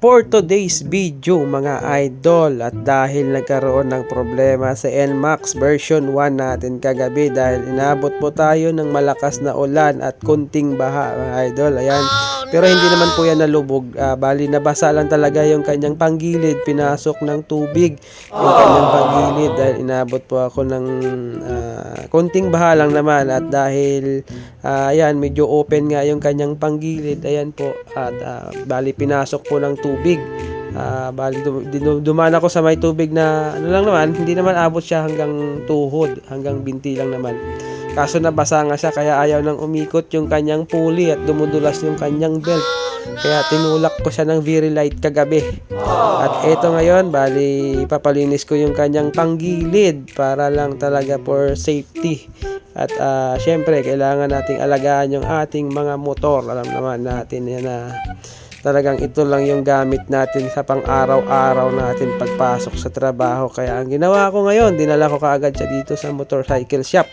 for today's video mga idol at dahil nagkaroon ng problema sa NMAX version 1 natin kagabi dahil inabot po tayo ng malakas na ulan at kunting baha mga idol ayan pero hindi naman po yan nalubog. Ah, bali nabasa lang talaga yung kanyang panggilid. Pinasok ng tubig yung kanyang panggilid. Dahil inabot po ako ng ah, kunting baha lang naman. At dahil ah, ayan medyo open nga yung kanyang panggilid ayan po. At ah, bali pinasok po ng tubig. Ah, bali dum- dumaan ako sa may tubig na ano lang naman hindi naman abot siya hanggang tuhod hanggang binti lang naman kaso nabasa nga siya kaya ayaw nang umikot yung kanyang pulley at dumudulas yung kanyang belt kaya tinulak ko siya ng very light kagabi at eto ngayon bali papalinis ko yung kanyang panggilid para lang talaga for safety at ah, syempre kailangan nating alagaan yung ating mga motor alam naman natin yan na talagang ito lang yung gamit natin sa pang-araw-araw natin pagpasok sa trabaho. Kaya ang ginawa ko ngayon, dinala ko kaagad siya dito sa motorcycle shop.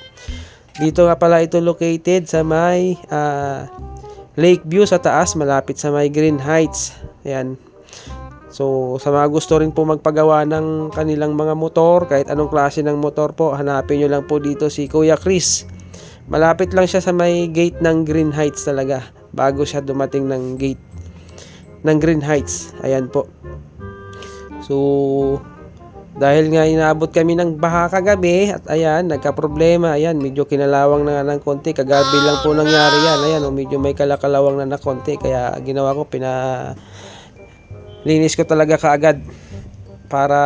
Dito nga pala ito located sa may ah, Lakeview sa taas, malapit sa may Green Heights. Ayan. So, sa mga gusto rin po magpagawa ng kanilang mga motor, kahit anong klase ng motor po, hanapin nyo lang po dito si Kuya Chris. Malapit lang siya sa may gate ng Green Heights talaga, bago siya dumating ng gate ng Green Heights. Ayan po. So, dahil nga inaabot kami ng baha kagabi at ayan, nagka-problema. Ayan, medyo kinalawang na ng konti. Kagabi lang po nangyari yan. Ayan, oh, medyo may kalakalawang na na konti. Kaya ginawa ko, pina linis ko talaga kaagad para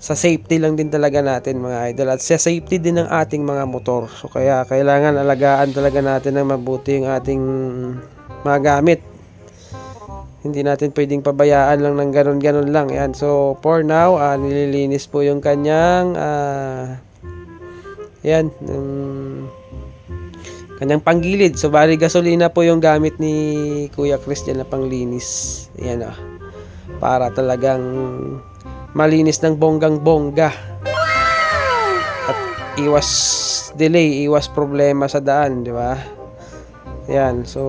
sa safety lang din talaga natin mga idol at sa safety din ng ating mga motor so kaya kailangan alagaan talaga natin ng mabuti yung ating mga gamit hindi natin pwedeng pabayaan lang ng ganon-ganon lang. Yan. So, for now, ah, nililinis po yung kanyang ah, yan, um, kanyang panggilid. So, bali gasolina po yung gamit ni Kuya Christian na panglinis. Yan ah. Para talagang malinis ng bonggang-bongga. At iwas delay, iwas problema sa daan, di ba? Yan, so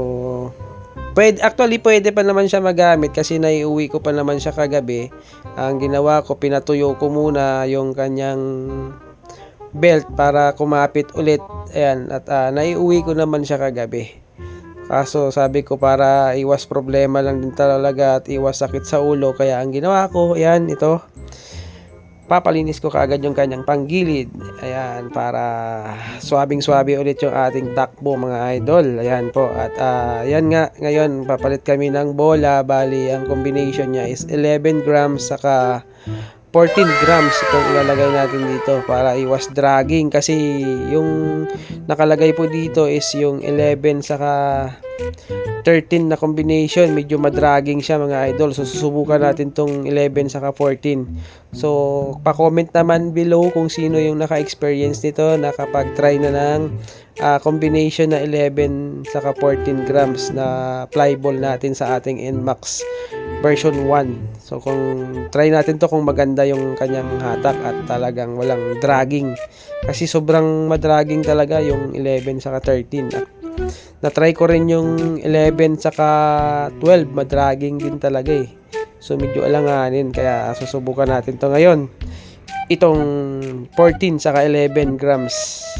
Pwede, actually, pwede pa naman siya magamit kasi naiuwi ko pa naman siya kagabi. Ang ginawa ko, pinatuyo ko muna yung kanyang belt para kumapit ulit. Ayan, at ah, naiuwi ko naman siya kagabi. Kaso sabi ko para iwas problema lang din talaga at iwas sakit sa ulo. Kaya ang ginawa ko, ayan, ito. Papalinis ko kaagad yung kanyang panggilid. Ayan, para swabing-swabe ulit yung ating takbo mga idol. Ayan po. At ah, ayan nga, ngayon papalit kami ng bola. Bali, ang combination niya is 11 grams saka 14 grams itong ilalagay natin dito para iwas dragging kasi yung nakalagay po dito is yung 11 saka 13 na combination. Medyo madragging siya mga idol. So susubukan natin tong 11 saka 14 so pa-comment naman below kung sino yung naka-experience nito. Nakapag-try na ng ah, combination na 11 saka 14 grams na flyball natin sa ating NMAX version 1 so kung try natin to kung maganda yung kanyang hatak at talagang walang dragging. Kasi sobrang madragging talaga yung 11 saka 13 at na-try ko rin yung 11 saka 12 madragging din talaga eh. So medyo alanganin. Kaya susubukan natin to ngayon. Itong 14 saka 11 grams.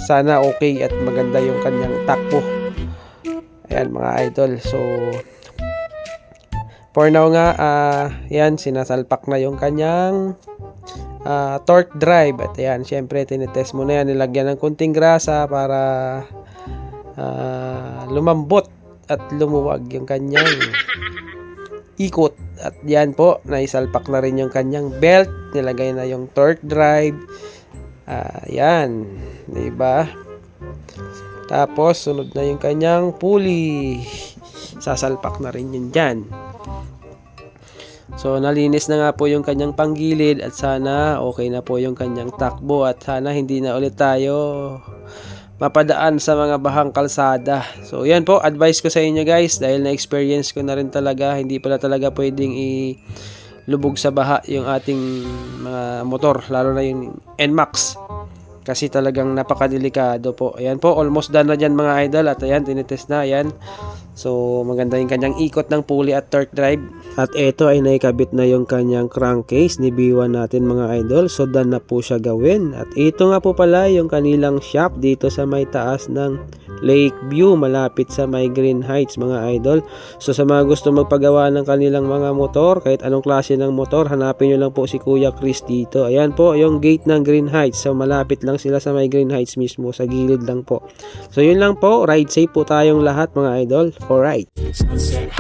Sana okay at maganda yung kanyang takbo. Ayan mga idol. So for now nga ah, yan sinasalpak na yung kanyang ah, torque drive. At ayan syempre tinetest mo na yan. Nilagyan ng kunting grasa para ah, lumambot at lumuwag yung kanyang ikot. At yan po naisalpak na rin yung kanyang belt. Nilagay na yung torque drive. Ah, yan. Di ba tapos sunod na yung kanyang pulley. Sasalpak na rin yun dyan. So nalinis na nga po yung kanyang panggilid at sana okay na po yung kanyang takbo at sana hindi na ulit tayo mapadaan sa mga bahang kalsada. So yan po, advice ko sa inyo guys dahil na-experience ko na rin talaga, hindi pala talaga pwedeng i lubog sa baha yung ating mga motor, lalo na yung NMAX. kasi talagang napakadelikado po. Ayan po, almost done na dyan mga idol at ayan, tinitest na, ayan. So, maganda yung kanyang ikot ng pulley at torque drive. At ito ay naikabit na yung kanyang crankcase ni B1 natin mga idol. So, done na po siya gawin. At ito nga po pala yung kanilang shop dito sa may taas ng Lakeview malapit sa may Green Heights mga idol. So sa mga gusto magpagawa ng kanilang mga motor, kahit anong klase ng motor, hanapin nyo lang po si Kuya Chris dito. Ayan po, yung gate ng Green Heights. So malapit lang sila sa may Green Heights mismo, sa gilid lang po. So yun lang po, ride safe po tayong lahat mga idol. All right. Sunset,